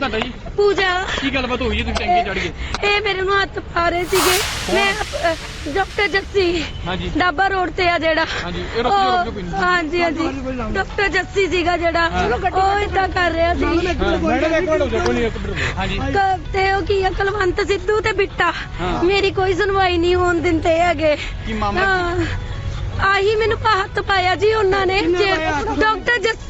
ਨਾਮ ਤੁਹਾਡਾ ਜੀ? ਪੂਜਾ। ਕੀ ਗੱਲਬਾਤ ਹੋਈ ਹੈ ਤੁਸੀਂ ਟੈਂਕੀ ਚੜ ਗਏ ਇਹ ਮੇਰੇ ਨੂੰ ਹੱਥ ਪਾ ਰਹੇ ਸੀਗੇ ਮੈਂ ਡਾਕਟਰ ਜੱਸੀ। ਹਾਂਜੀ। ਡਾਬਾ ਰੋਡ ਤੇ ਆ ਜਿਹੜਾ। ਹਾਂਜੀ, ਇਹ ਰੁਕ ਜਾਓ, ਰੁਕ ਜਾਓ, ਕੋਈ ਉਹ- ਨਹੀਂ। ਹਾਂਜੀ ਹਾਂਜੀ। ਡਾਕਟਰ ਜੱਸੀ ਸੀਗਾ ਜਿਹੜਾ। ਉਹ ਇਦਾਂ ਕਰ ਰਿਹਾ ਸੀ। ਮੈਡਮ ਇੱਕ ਮਿੰਟ ਹੋ ਜਾ ਕੋਈ ਨਹੀਂ। ਇੱਕ ਮਿੰਟ ਹਾਂਜੀ। ਕ- ਤੇ ਉਹ ਕੀ ਆ ਕੁਲਵੰਤ ਸਿੱਧੂ ਤੇ ਬਿੱਟਾ। ਹਾਂ। ਮੇਰੀ ਕੋਈ ਸੁਣਵਾਈ ਨਹੀਂ ਹੋਣ ਦਿੰਦੇ ਹੈਗੇ। ਕੀ ਮਾਮਲਾ? ਹਾਂ। ਆਹੀ ਮੈਨੂੰ ਹੱਥ ਪਾਇਆ ਜੀ ਉਹਨਾਂ ਨੇ। ਡਾਕਟਰ ਜੱਸੀ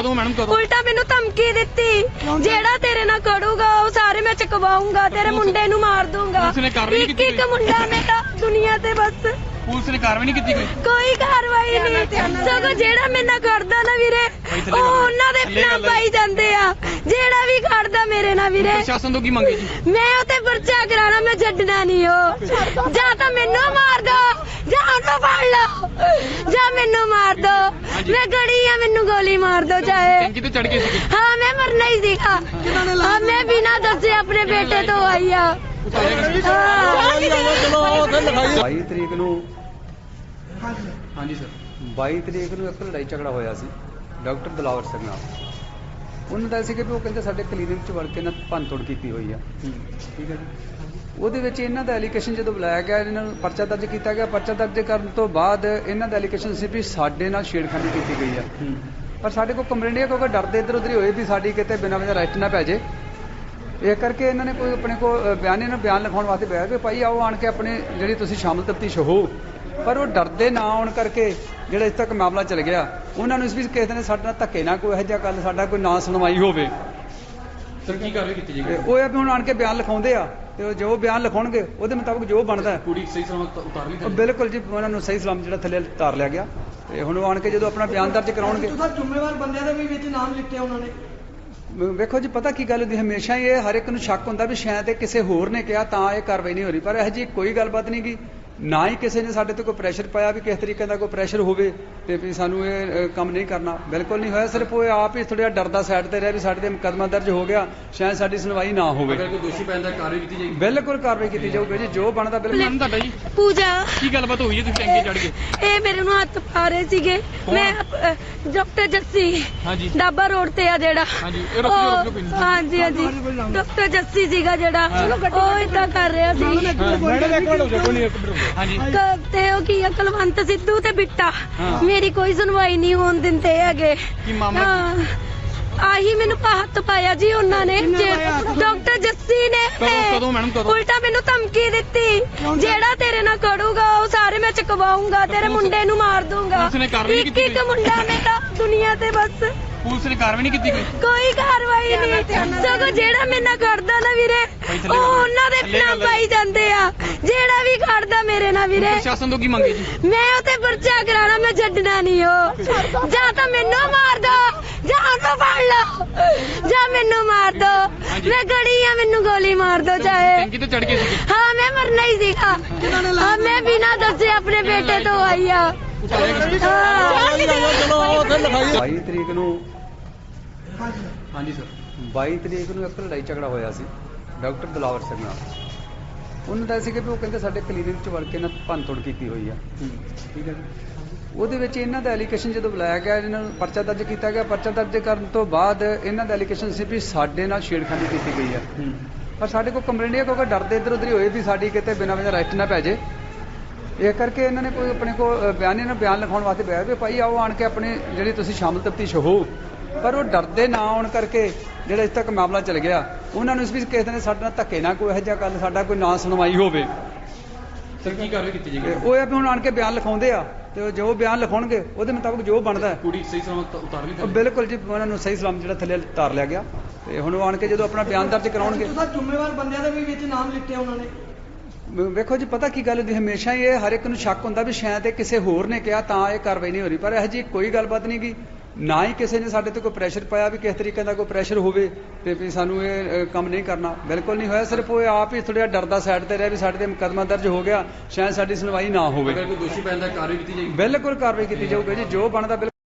ਕਦੋਂ- ਮੈਡਮ, ਕਦੋਂ? ਉਲਟਾ ਮੈਨੂੰ ਧਮਕੀ ਦਿੱਤੀ। ਜਿਹੜਾ ਤੇਰੇ ਨਾਲ ਕਰੂਗਾ ਉਹ ਸਾਰੇ ਮੈਂ ਚਕਵਾਉਂਗਾ ਤੇਰੇ ਮੁੰਡੇ ਨੂੰ ਮਾਰ ਦੂੰਗਾ। ਪੁਲਿਸ ਨੇ ਕਾਰਵਾਈ ਇੱਕ ਕੀਤੀ ਇੱਕ ਮੁੰਡਾ ਮੇਰਾ ਦੁਨੀਆ ਤੇ ਬਸ। ਪੁਲਿਸ ਨੇ ਕਾਰਵਾਈ ਨਹੀਂ ਕੀਤੀ ਕੋਈ? ਕੋਈ ਕਾਰਵਾਈ ਨਹੀਂ। ਸਗੋਂ ਜਿਹੜਾ ਮੇਰੇ ਨਾਲ ਕਰਦਾ ਨਾ ਵੀਰੇ ਉਹ। ਉਹਨਾਂ ਦੇ ਹੈ। ਪਾਈ ਜਾਂਦੇ ਆ। ਜਿਹੜਾ ਵੀ ਕਰਦਾ ਮੇਰੇ ਨਾਲ ਵੀਰੇ। ਪ੍ਰਸ਼ਾਸਨ ਤੋਂ ਕੀ ਮੰਗੇ ਜੀ? ਮੈਂ ਉਤੇ ਪਰਚਾ ਕਰਾਣਾ ਮੈਂ ਛੱਡਣਾ ਨਹੀਂ ਹੋ ਜਾਂ ਤਾਂ ਮੈਨੂੰ ਮਾਰ ਦੋ ਜਾਂ ਉਹਨੂੰ ਫੜ ਲਓ। ਜਾਂ ਮੈਨੂੰ ਮਾਰ ਦੋ। ਮੈਂ ਗੜੀ ਆ ਮੈਨੂੰ ਗੋਲੀ ਮਾਰ ਦੋ ਚਾਹੇ। ਟੈਂਕੀ ਤੇ ਚੜ ਗਏ ਸੀਗੇ? ਹਾਂ ਮੈਂ ਮਰਨਾ ਹੀ ਸੀਗਾ। ਹਾਂ ਮੈਂ ਬਿਨਾਂ ਦੱਸੇ ਆਪਣੇ ਬੇਟੇ ਤੋਂ ਆਈ ਆ। ਹਾਂ। 22 ਤਰੀਕ ਨੂੰ ਹਾਂਜੀ। ਸਰ। 22 ਤਰੀਕ ਨੂੰ ਇੱਕ ਲੜਾਈ ਝਗੜਾ ਹੋਇਆ ਸੀ ਡਾਕਟਰ ਦਲਾਵਰ ਸਿੰਘ ਨਾਲ। ਉਹਨਾਂ ਦਾ ਸੀ ਕਿ ਉਹ ਕਹਿੰਦੇ ਸਾਡੇ ਕਲੀਨਿਕ 'ਚ ਵੜ ਕੇ ਨਾ ਭੰਨਤੋੜ ਕੀਤੀ ਹੋਈ ਆ। ਠੀਕ ਹੈ ਜੀ। ਉਹਦੇ ਵਿੱਚ ਇਹਨਾਂ ਦਾ ਐਲੀਗੇਸ਼ਨ ਜਦੋਂ ਬੁਲਾਇਆ ਗਿਆ ਇਹਨਾਂ ਨੂੰ ਪਰਚਾ ਦਰਜ ਕੀਤਾ ਗਿਆ। ਪਰਚਾ ਦਰਜ ਕਰਨ ਤੋਂ ਬਾਅਦ ਇਹਨਾਂ ਦਾ ਐਲੀਗੇਸ਼ਨ ਸੀ ਵੀ ਸਾਡੇ ਨਾਲ ਛੇੜਖਾਨੀ ਕੀਤੀ ਗਈ ਆ। ਪਰ ਸਾਡੇ ਕੋਲ ਕੰਪਲੇਂਟ ਹੈ ਕਿਉਂਕਿ ਡਰਦੇ ਇੱਧਰ ਉੱਧਰ ਹੋਏ ਵੀ ਸਾਡੀ ਕਿਤੇ ਬਿਨਾਂ ਵਜ੍ਹਾ ਅਰੈਸਟ ਨਾ ਪੈ ਜੇ। ਇਹ ਕਰਕੇ ਇਹਨਾਂ ਨੇ ਕੋਈ ਆਪਣੇ ਕੋ ਬਿਆਨੇ ਨੂੰ ਬਿਆਨ ਲਿਖਾਉਣ ਵਾਸਤੇ ਬਿਆਇਆ ਵੀ ਭਾਈ ਆਓ ਆਣ ਕੇ ਆਪਣੇ ਜਿਹੜੀ ਤੁਸੀਂ ਸ਼ਾਮਲ ਤਫਤੀਸ਼ ਹੋ। ਪਰ ਉਹ ਡਰਦੇ ਨਾ ਆਉਣ ਕਰਕੇ ਜਿਹੜਾ ਇਸ ਤੱਕ ਮਾਮਲਾ ਚੱਲ ਗਿਆ ਉਹਨਾਂ ਨੂੰ ਇਸ ਵੀ ਕਿਸੇ ਨੇ ਸਾਡੇ ਨਾਲ ਧੱਕੇ ਨਾ ਕੋਈ ਇਹੋ ਜਿਹਾ ਗੱਲ ਸਾਡਾ ਕੋਈ ਨਾ ਸੁਣਵਾਈ ਹੋਵੇ। ਸਰ ਕੀ ਕਾਰਵਾਈ ਕੀਤੀ ਜਾਏਗੀ? ਉਹ ਇਹ ਵੀ ਹੁਣ ਆਣ ਕੇ ਬਿਆਨ ਲਿਖਾਉਂਦੇ ਆ। ਤੇ ਉਹ ਜੋ ਬਿਆਨ ਲਿਖਾਉਣਗੇ ਉਹਦੇ ਮੁਤਾਬਕ ਜੋ ਬਣਦਾ ਹੈ, ਕੁੜੀ ਸਹੀ ਸਲਾਮਤ ਉਤਾਰ ਲਈ? ਬਿਲਕੁਲ ਜੀ ਉਹਨਾਂ ਨੂੰ ਸਹੀ ਸਲਾਮ ਜਿਹੜਾ ਥੱਲੇ ਉਤਾਰ ਲਿਆ ਗਿਆ। ਤੇ ਹੁਣ ਉਹ ਆਣ ਕੇ ਜਦੋਂ ਆਪਣਾ ਬਿਆਨ ਦਰਜ ਕਰਾਉਣਗੇ ਤੁਸੀਂ ਜ਼ਿੰਮੇਵਾਰ ਬੰਦਿਆਂ ਦੇ ਵੀ ਵਿੱਚ ਨਾਮ ਲਿਖਿਆ ਉਹਨਾਂ ਨੇ। ਵੇਖੋ ਜੀ ਪਤਾ ਕੀ ਗੱਲ ਹੁੰਦੀ ਹਮੇਸ਼ਾ ਹੀ ਇਹ ਹਰ ਇੱਕ ਨੂੰ ਸ਼ੱਕ ਹੁੰਦਾ ਵੀ ਸ਼ਾਇਦ ਇਹ ਕਿਸੇ ਹੋਰ ਨੇ ਕਿਹਾ ਤਾਂ ਇਹ ਕਾਰਵਾਈ ਨਹੀਂ ਹੋ ਰਹੀ। ਪਰ ਇਹ ਜੀ ਕੋਈ ਗੱਲਬਾਤ ਨਹੀਂ ਗੀ। ਨਾ ਹੀ ਕਿਸੇ ਨੇ ਸਾਡੇ ਤੇ ਕੋਈ ਪ੍ਰੈਸ਼ਰ ਪਾਇਆ ਵੀ ਕਿਸ ਤਰੀਕੇ ਦਾ ਕੋਈ ਪ੍ਰੈਸ਼ਰ ਹੋਵੇ ਤੇ ਵੀ ਸਾਨੂੰ ਇਹ ਕੰਮ ਨਹੀਂ ਕਰਨਾ। ਬਿਲਕੁਲ ਨਹੀਂ ਹੋਇਆ ਸਿਰਫ ਉਹ ਆਪ ਹੀ ਥੋੜਾ ਡਰਦਾ ਸਾਈਡ ਤੇ ਰਿਹਾ ਵੀ ਸਾਡੇ ਤੇ ਮੁਕੱਦਮਾ ਦਰਜ ਹੋ ਗਿਆ ਸ਼ਾਇਦ ਸਾਡੀ ਸੁਣਵਾਈ ਨਾ ਹੋਵੇ। ਅਗਰ ਕੋਈ ਦੋਸ਼ੀ ਪੈਂਦਾ ਕਾਰਵਾਈ ਕੀਤੀ ਜਾਏਗੀ। ਬਿਲਕੁਲ ਕਾਰਵਾਈ ਕੀਤੀ ਜਾਊਗੀ ਜੀ ਜੋ ਬਣਦਾ ਬਿਲਕੁਲ ਨਾਮ ਤੁਹਾਡਾ ਜੀ? ਪੂਜਾ। ਕੀ ਗੱਲਬਾਤ ਹੋਈ ਹੈ ਤੁਸੀਂ ਟੈਂਕੀ ਚੜ ਗਏ ਇਹ ਮੇਰੇ ਨੂੰ ਹੱਥ ਪਾ ਰਹੇ ਸੀਗੇ? ਮੈਂ ਡਾਕਟਰ ਜੱਸੀ। ਹਾਂਜੀ। ਡਾਬਾ ਰੋਡ ਤੇ ਆ ਜਿਹੜਾ। ਹਾਂਜੀ, ਇਹ ਰੁਕ ਜਾਓ, ਰੁਕ ਜਾਓ, ਹਾਂਜੀ ਹਾਂਜੀ। ਡਾਕਟਰ ਜੱਸੀ ਸੀਗਾ ਜਿਹੜਾ। ਉਹ ਇਦਾਂ ਕਰ ਰਿਹਾ ਸੀ। ਮੈਡਮ ਇੱਕ ਮਿੰਟ ਹੋ ਜਾ ਕੋਈ ਨਹੀਂ ਇੱਕ ਮਿੰਟ ਹਾਂਜੀ ਕ- ਤੇ ਉਹ ਕੀ ਆ ਕੁਲਵੰਤ ਸਿੱਧੂ ਤੇ ਬਿੱਟਾ ਹਾਂ। ਮੇਰੀ ਕੋਈ ਸੁਣਵਾਈ ਨਹੀਂ ਹੋਣ ਦਿੰਦੇ ਹੈਗੇ ਕੀ ਮਾਮਲਾ ਹਾਂ। ਆਹੀ ਮੈਨੂੰ ਹੱਥ ਪਾਇਆ ਜੀ ਉਹਨਾਂ ਨੇ ਡਾਕਟਰ ਜੱਸੀ ਨੇ ਕਦੋਂ- ਕਦੋਂ ਮੈਡਮ, ਕਦੋਂ? ਉਲਟਾ ਮੈਨੂੰ ਧਮਕੀ ਦਿੱਤੀ। ਜਿਹੜਾ ਤੇਰੇ ਨਾਲ ਕਰੂਗਾ ਉਹ ਸਾਰੇ ਮੈਂ ਚਕਵਾਉਂਗਾ ਤੇਰੇ ਮੁੰਡੇ ਨੂੰ ਮਾਰ ਦੂੰਗਾ। ਇੱਕ ਕੀਤੀ ਇੱਕ? ਮੁੰਡਾ ਮੇਰਾ ਦੁਨੀਆ ਤੇ ਬਸ। ਪੁਲਿਸ ਨੇ ਕਾਰਵਾਈ ਨਹੀਂ ਕੀਤੀ ਕੋਈ? ਕੋਈ ਕਾਰਵਾਈ ਨਹੀਂ। ਸਗੋਂ ਜਿਹੜਾ ਮੇਰੇ ਨਾਲ ਕਰਦਾ ਨਾ ਵੀਰੇ ਉਹ। ਉਹਨਾਂ ਦੇ ਨਾਮ। ਪਾਈ ਜਾਂਦੇ ਆ। ਜਿਹੜਾ ਵੀ ਕਰਦਾ ਮੇਰੇ ਨਾਲ ਵੀਰੇ। ਪ੍ਰਸ਼ਾਸਨ ਤੋਂ ਕੀ ਮੰਗੇ ਜੀ? ਮੈਂ ਉਤੇ ਪਰਚਾ ਕਰਾਣਾ ਮੈਂ ਛੱਡਣਾ ਨਹੀਂ ਹੋ ਜਾਂ ਤਾਂ ਮੈਨੂੰ ਮਾਰ ਦੋ। ਜਾਂ ਉਹਨੂੰ ਫੜ ਲਓ ਜਾਂ ਮੈਨੂੰ ਮਾਰ ਦੋ। ਮੈਂ ਗੜੀ ਆ ਮੈਨੂੰ ਗੋਲੀ ਮਾਰ ਦੋ ਚਾਹੇ। ਟੈਂਕੀ ਤੇ ਚੜ ਗਏ ਸੀਗੇ। ਹਾਂ ਮੈਂ ਮਰਨਾ ਹੀ ਸੀਗਾ। ਹਾਂ ਮੈਂ ਬਿਨਾਂ ਦੱਸੇ ਆਪਣੇ ਬੇਟੇ ਤੋਂ ਆਈ ਆ। ਹਾਂ। 22 ਤਰੀਕ ਨੂੰ ਹਾਂਜੀ। ਸਰ। 22 ਤਰੀਕ ਨੂੰ ਇੱਕ ਲੜਾਈ ਝਗੜਾ ਹੋਇਆ ਸੀ ਡਾਕਟਰ ਦਲਾਵਰ ਸਿੰਘ ਨਾਲ। ਉਹਨਾਂ ਦਾ ਸੀ ਕਿ ਵੀ ਉਹ ਕਹਿੰਦੇ ਸਾਡੇ ਕਲੀਨਿਕ 'ਚ ਵੜ ਕੇ ਨਾ ਭੰਨਤੋੜ ਕੀਤੀ ਹੋਈ ਆ। ਠੀਕ ਹੈ ਜੀ। ਉਹਦੇ ਵਿੱਚ ਇਹਨਾਂ ਦਾ ਐਲੀਗੇਸ਼ਨ ਜਦੋਂ ਬੁਲਾਇਆ ਗਿਆ ਇਹਨਾਂ ਨੂੰ ਪਰਚਾ ਦਰਜ ਕੀਤਾ ਗਿਆ। ਪਰਚਾ ਦਰਜ ਕਰਨ ਤੋਂ ਬਾਅਦ ਇਹਨਾਂ ਦਾ ਐਲੀਗੇਸ਼ਨ ਸੀ ਵੀ ਸਾਡੇ ਨਾਲ ਛੇੜਖਾਨੀ ਕੀਤੀ ਗਈ ਆ। ਪਰ ਸਾਡੇ ਕੋਲ ਕੰਪਲੇਂਟ ਹੈ ਕਿਉਂਕਿ ਡਰਦੇ ਇੱਧਰ ਉੱਧਰ ਹੀ ਹੋਏ ਵੀ ਸਾਡੀ ਕਿਤੇ ਬਿਨਾਂ ਵਜ੍ਹਾ ਅਰੈਸਟ ਨਾ ਪੈ ਜੇ। ਇਹ ਕਰਕੇ ਇਹਨਾਂ ਨੇ ਕੋਈ ਆਪਣੇ ਕੋ ਬਿਆਨੇ ਨੂੰ ਬਿਆਨ ਲਿਖਾਉਣ ਵਾਸਤੇ ਬਿਆਇਆ ਵੀ ਭਾਈ ਆਓ ਆਣ ਕੇ ਆਪਣੇ ਜਿਹੜੀ ਤੁਸੀਂ ਸ਼ਾਮਲ ਤਫਤੀਸ਼ ਹੋ। ਪਰ ਉਹ ਡਰਦੇ ਨਾ ਆਉਣ ਕਰਕੇ ਜਿਹੜਾ ਇਸ ਤੱਕ ਮਾਮਲਾ ਚੱਲ ਗਿਆ ਉਹਨਾਂ ਨੂੰ ਇਸ ਵੀ ਕਿਸੇ ਨੇ ਸਾਡੇ ਨਾਲ ਧੱਕੇ ਨਾ ਕੋਈ ਇਹੋ ਜਿਹਾ ਗੱਲ ਸਾਡਾ ਕੋਈ ਨਾ ਸੁਣਵਾਈ ਹੋਵੇ। ਸਰ ਕੀ ਕਾਰਵਾਈ ਕੀਤੀ ਜਾਏਗੀ? ਉਹ ਇਹ ਵੀ ਹੁਣ ਆਣ ਕੇ ਬਿਆਨ ਲਿਖਾਉਂਦੇ ਆ। ਤੇ ਉਹ ਜੋ ਬਿਆਨ ਲਿਖਾਉਣਗੇ ਉਹਦੇ ਮੁਤਾਬਕ ਜੋ ਬਣਦਾ ਕੁੜੀ ਸਹੀ ਸਲਾਮਤ ਉਤਾਰ ਲਈ? ਬਿਲਕੁਲ ਜੀ ਉਹਨਾਂ ਨੂੰ ਸਹੀ ਸਲਾਮ ਜਿਹੜਾ ਥੱਲੇ ਉਤਾਰ ਲਿਆ ਗਿਆ। ਤੇ ਹੁਣ ਉਹ ਆਣ ਕੇ ਜਦੋਂ ਆਪਣਾ ਬਿਆਨ ਦਰਜ ਕਰਾਉਣਗੇ ਤੁਸੀਂ ਜ਼ਿੰਮੇਵਾਰ ਬੰਦਿਆਂ ਦੇ ਵੀ ਵਿੱਚ ਨਾਮ ਲਿਖਿਆ ਉਹਨਾਂ ਨੇ। ਵੇਖੋ ਜੀ ਪਤਾ ਕੀ ਗੱਲ ਹੁੰਦੀ ਹਮੇਸ਼ਾ ਹੀ ਇਹ ਹਰ ਇੱਕ ਨੂੰ ਸ਼ੱਕ ਹੁੰਦਾ ਵੀ ਸ਼ਾਇਦ ਇਹ ਕਿਸੇ ਹੋਰ ਨੇ ਕਿਹਾ ਤਾਂ ਇਹ ਕਾਰਵਾਈ ਨਹੀਂ ਹੋ ਰਹੀ। ਪਰ ਇਹ ਜੀ ਕੋਈ ਗੱਲਬਾਤ ਨਹੀਂ ਗੀ। ਨਾ ਹੀ ਕਿਸੇ ਨੇ ਸਾਡੇ ਤੇ ਕੋਈ ਪ੍ਰੈਸ਼ਰ ਪਾਇਆ ਵੀ ਕਿਸ ਤਰੀਕੇ ਦਾ ਕੋਈ ਪ੍ਰੈਸ਼ਰ ਹੋਵੇ ਤੇ ਵੀ ਸਾਨੂੰ ਇਹ ਕੰਮ ਨਹੀਂ ਕਰਨਾ। ਬਿਲਕੁਲ ਨਹੀਂ ਹੋਇਆ ਸਿਰਫ ਉਹ ਆਪ ਹੀ ਥੋੜਾ ਡਰਦਾ ਸਾਈਡ ਤੇ ਰਿਹਾ ਵੀ ਸਾਡੇ ਤੇ ਮੁਕੱਦਮਾ ਦਰਜ ਹੋ ਗਿਆ ਸ਼ਾਇਦ ਸਾਡੀ ਸੁਣਵਾਈ ਨਾ ਹੋਵੇ। ਅਗਰ ਕੋਈ ਦੋਸ਼ੀ ਪੈਂਦਾ ਕਾਰਵਾਈ ਕੀਤੀ ਜਾਏਗੀ? ਬਿਲਕੁਲ ਕਾਰਵਾਈ ਕੀਤੀ ਜਾਊਗੀ ਜੀ ਜੋ ਬਣਦਾ ਬਿਲਕੁਲ